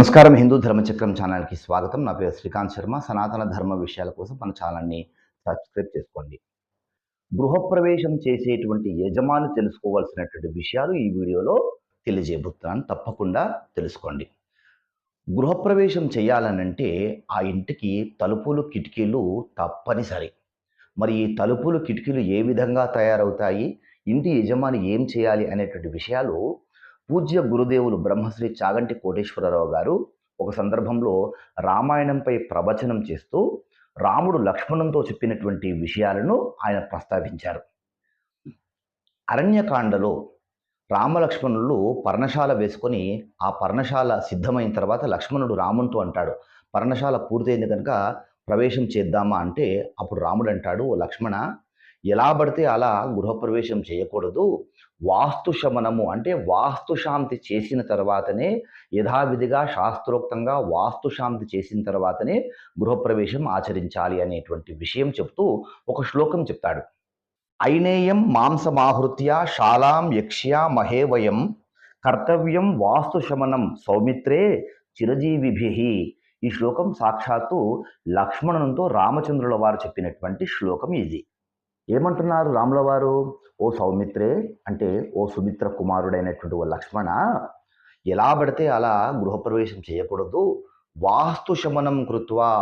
నమస్కారం. హిందూ ధర్మచక్రం ఛానల్కి స్వాగతం. నా పేరు శ్రీకాంత్ శర్మ. సనాతన ధర్మ విషయాల కోసం మన ఛానల్ని సబ్స్క్రైబ్ చేసుకోండి. గృహప్రవేశం చేసేటువంటి యజమాని తెలుసుకోవాల్సినటువంటి విషయాలు ఈ వీడియోలో తెలియజేయబోతున్నాను. తప్పకుండా తెలుసుకోండి. గృహప్రవేశం చేయాలనంటే ఆ ఇంటికి తలుపులు కిటికీలు తప్పనిసరి. మరి ఈ తలుపులు కిటికీలు ఏ విధంగా తయారవుతాయి? ఇంటి యజమాని ఏం చేయాలి అనేటువంటి విషయాలు పూజ్య గురుదేవులు బ్రహ్మశ్రీ చాగంటి కోటేశ్వరరావు గారు ఒక సందర్భంలో రామాయణంపై ప్రవచనం చేస్తూ రాముడు లక్ష్మణంతో చెప్పినటువంటి విషయాలను ఆయన ప్రస్తావించారు. అరణ్యకాండలో రామలక్ష్మణులు పర్ణశాల వేసుకొని ఆ పర్ణశాల సిద్ధమైన తర్వాత లక్ష్మణుడు రామునితో అంటాడు పర్ణశాల పూర్తయింది కనుక ప్రవేశం చేద్దామా? అంటే అప్పుడు రాముడు అంటాడు లక్ష్మణ ఎలా పడితే అలా గృహప్రవేశం చేయకూడదు. వాస్తు శమనము అంటే వాస్తు శాంతి చేసిన తర్వాతనే యథావిధిగా శాస్త్రోక్తంగా వాస్తు శాంతి చేసిన తర్వాతనే గృహప్రవేశం ఆచరించాలి అనేటువంటి విషయం చెప్తూ ఒక శ్లోకం చెప్తాడు. ఐనేయం మాంసమాహృత్య శాలాం యక్ష్య మహేవయం కర్తవ్యం వాస్తు శమనం సౌమిత్రే చిరజీవిభి. ఈ శ్లోకం సాక్షాత్తు లక్ష్మణునితో రామచంద్రుల వారు చెప్పినటువంటి శ్లోకం ఇది. ఏమంటున్నారు రాముల వారు ఓ సౌమిత్రే అంటే ఓ సుమిత్ర కుమారుడైనటువంటి ఓ లక్ష్మణ ఎలా పడితే అలా గృహప్రవేశం చేయకూడదు. వాస్తు శమనం కృత్వా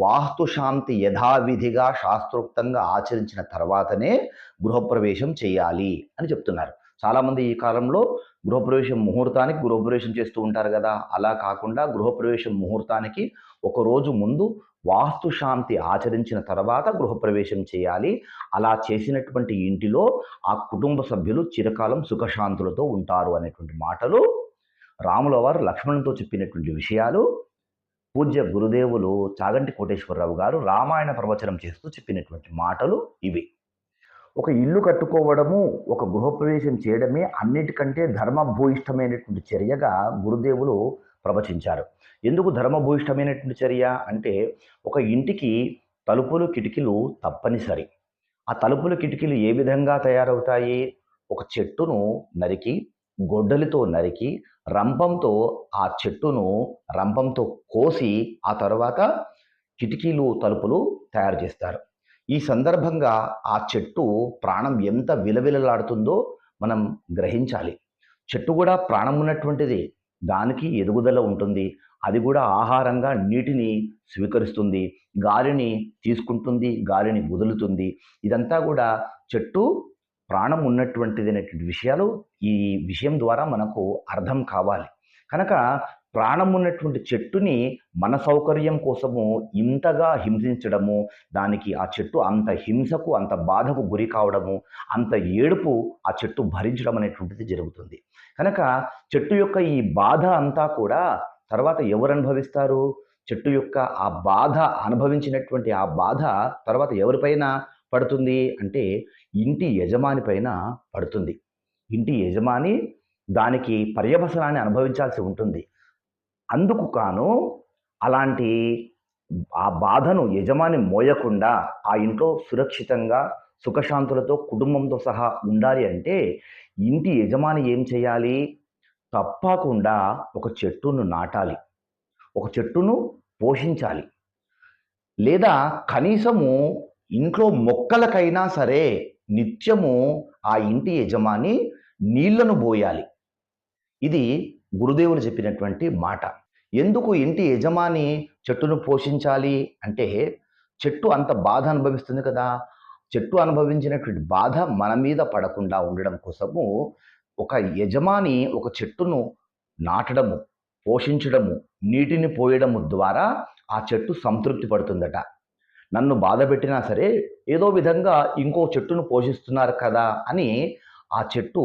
వాస్తు శాంతి యథావిధిగా శాస్త్రోక్తంగా ఆచరించిన తర్వాతనే గృహప్రవేశం చేయాలి అని చెప్తున్నారు. చాలామంది ఈ కాలంలో గృహప్రవేశం ముహూర్తానికి గృహప్రవేశం చేస్తూ ఉంటారు కదా. అలా కాకుండా గృహప్రవేశం ముహూర్తానికి ఒక రోజు ముందు వాస్తు శాంతి ఆచరించిన తర్వాత గృహప్రవేశం చేయాలి. అలా చేసినటువంటి ఇంటిలో ఆ కుటుంబ సభ్యులు చిరకాలం సుఖశాంతులతో ఉంటారు అనేటువంటి మాటలు రాముల వారు లక్ష్మణునితో చెప్పినటువంటి విషయాలు పూజ్య గురుదేవులు చాగంటి కోటేశ్వరరావు గారు రామాయణ ప్రవచనం చేస్తూ చెప్పినటువంటి మాటలు ఇవి. ఒక ఇల్లు కట్టుకోవడము ఒక గృహప్రవేశం చేయడమే అన్నిటికంటే ధర్మభూయిష్టమైనటువంటి చర్యగా గురుదేవులు ప్రవచించారు. ఎందుకు ధర్మభూయిష్టమైనటువంటి చర్య అంటే ఒక ఇంటికి తలుపులు కిటికీలు తప్పనిసరి. ఆ తలుపులు కిటికీలు ఏ విధంగా తయారవుతాయి? ఒక చెట్టును నరికి గొడ్డలితో నరికి రంపంతో ఆ చెట్టును రంపంతో కోసి ఆ తర్వాత కిటికీలు తలుపులు తయారు చేస్తారు. ఈ సందర్భంగా ఆ చెట్టు ప్రాణం ఎంత విలవిలలాడుతుందో మనం గ్రహించాలి. చెట్టు కూడా ప్రాణం ఉన్నటువంటిది. దానికి ఎదుగుదల ఉంటుంది. అది కూడా ఆహారంగా నీటిని స్వీకరిస్తుంది. గాలిని తీసుకుంటుంది. గాలిని వదులుతుంది. ఇదంతా కూడా చెట్టు ప్రాణం ఉన్నటువంటిది అనేటువంటి విషయాలు ఈ విషయం ద్వారా మనకు అర్థం కావాలి. కనుక ప్రాణం ఉన్నటువంటి చెట్టుని మన సౌకర్యం కోసము ఇంతగా హింసించడము దానికి ఆ చెట్టు అంత హింసకు అంత బాధకు గురి కావడము అంత ఏడుపు ఆ చెట్టు భరించడం అనేటువంటిది జరుగుతుంది. కనుక చెట్టు యొక్క ఈ బాధ అంతా కూడా తర్వాత ఎవరు అనుభవిస్తారు? చెట్టు యొక్క ఆ బాధ అనుభవించినటువంటి ఆ బాధ తర్వాత ఎవరిపైన పడుతుంది అంటే ఇంటి యజమాని పైన పడుతుంది. ఇంటి యజమాని దానికి పర్యవసనాన్ని అనుభవించాల్సి ఉంటుంది. అందుకు కాను అలాంటి ఆ బాధను యజమాని మోయకుండా ఆ ఇంట్లో సురక్షితంగా సుఖశాంతులతో కుటుంబంతో సహా ఉండాలి అంటే ఇంటి యజమాని ఏం చేయాలి? తప్పకుండా ఒక చెట్టును నాటాలి. ఒక చెట్టును పోషించాలి. లేదా కనీసము ఇంట్లో మొక్కలకైనా సరే నిత్యము ఆ ఇంటి యజమాని నీళ్ళను పోయాలి ఇది గురుదేవులు చెప్పినటువంటి మాట. ఎందుకు ఇంటి యజమాని చెట్టును పోషించాలి అంటే చెట్టు అంత బాధ అనుభవిస్తుంది కదా. చెట్టు అనుభవించినటువంటి బాధ మన మీద పడకుండా ఉండడం కోసము ఒక యజమాని ఒక చెట్టును నాటడము పోషించడము నీటిని పోయడము ద్వారా ఆ చెట్టు సంతృప్తి పడుతుందట. నన్ను బాధ పెట్టినా సరే ఏదో విధంగా ఇంకో చెట్టును పోషిస్తున్నారు కదా అని ఆ చెట్టు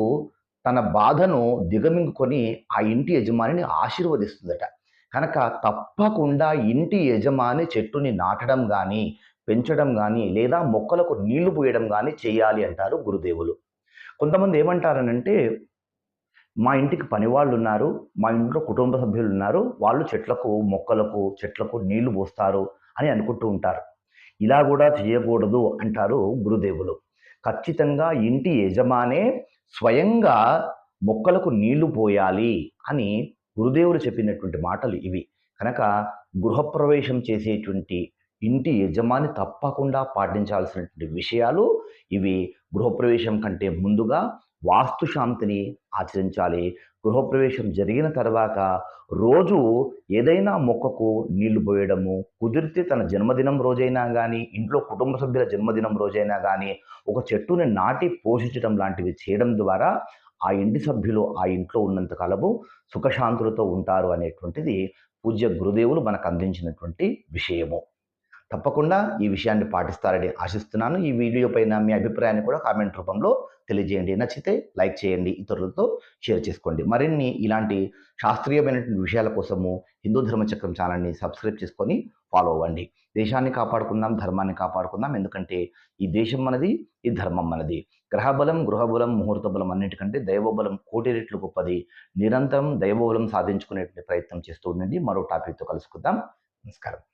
తన బాధను దిగమింగుకొని ఆ ఇంటి యజమానిని ఆశీర్వదిస్తుందట. కనుక తప్పకుండా ఇంటి యజమాని చెట్టుని నాటడం కానీ పెంచడం కానీ లేదా మొక్కలకు నీళ్ళు పోయడం కానీ చేయాలి అంటారు గురుదేవులు. కొంతమంది ఏమంటారనంటే మా ఇంటికి పనివాళ్ళు ఉన్నారు మా ఇంట్లో కుటుంబ సభ్యులు ఉన్నారు వాళ్ళు చెట్లకు మొక్కలకు చెట్లకు నీళ్ళు పోస్తారు అని అనుకుంటూ ఉంటారు. ఇలా కూడా చేయకూడదు అంటారు గురుదేవులు. ఖచ్చితంగా ఇంటి యజమానే స్వయంగా మొక్కలకు నీళ్ళు పోయాలి అని గురుదేవులు చెప్పినటువంటి మాటలు ఇవి. కనుక గృహప్రవేశం చేసేటువంటి ఇంటి యజమాని తప్పకుండా పాటించాల్సినటువంటి విషయాలు ఇవి. గృహప్రవేశం కంటే ముందుగా వాస్తు శాంతిని ఆచరించాలి. గృహప్రవేశం జరిగిన తర్వాత రోజు ఏదైనా మొక్కకు నీళ్ళు పోయడము కుదిరితే తన జన్మదినం రోజైనా కానీ ఇంట్లో కుటుంబ సభ్యుల జన్మదినం రోజైనా కానీ ఒక చెట్టుని నాటి పోషించడం లాంటివి చేయడం ద్వారా ఆ ఇంటి సభ్యులు ఆ ఇంట్లో ఉన్నంత కాలము సుఖశాంతులతో ఉంటారు అనేటువంటిది పూజ్య గురుదేవులు మనకు అందించినటువంటి విషయము. తప్పకుండా ఈ విషయాన్ని పాటిస్తారని ఆశిస్తున్నాను. ఈ వీడియో పైన మీ అభిప్రాయాన్ని కూడా కామెంట్ రూపంలో తెలియజేయండి. నచ్చితే లైక్ చేయండి ఇతరులతో షేర్ చేసుకోండి. మరిన్ని ఇలాంటి శాస్త్రీయమైనటువంటి విషయాల కోసము హిందూ ధర్మచక్రం ఛానల్ని సబ్స్క్రైబ్ చేసుకొని ఫాలో అవ్వండి. దేశాన్ని కాపాడుకుందాం ధర్మాన్ని కాపాడుకుందాం. ఎందుకంటే ఈ దేశం మనది ఈ ధర్మం మనది. గ్రహబలం గృహబలం ముహూర్త బలం అన్నిటికంటే దైవబలం కోటి రెట్లు గొప్పది. నిరంతరం దైవబలం సాధించుకునే ప్రయత్నం చేస్తూ ఉండండి. మరో టాపిక్తో కలుసుకుందాం. నమస్కారం.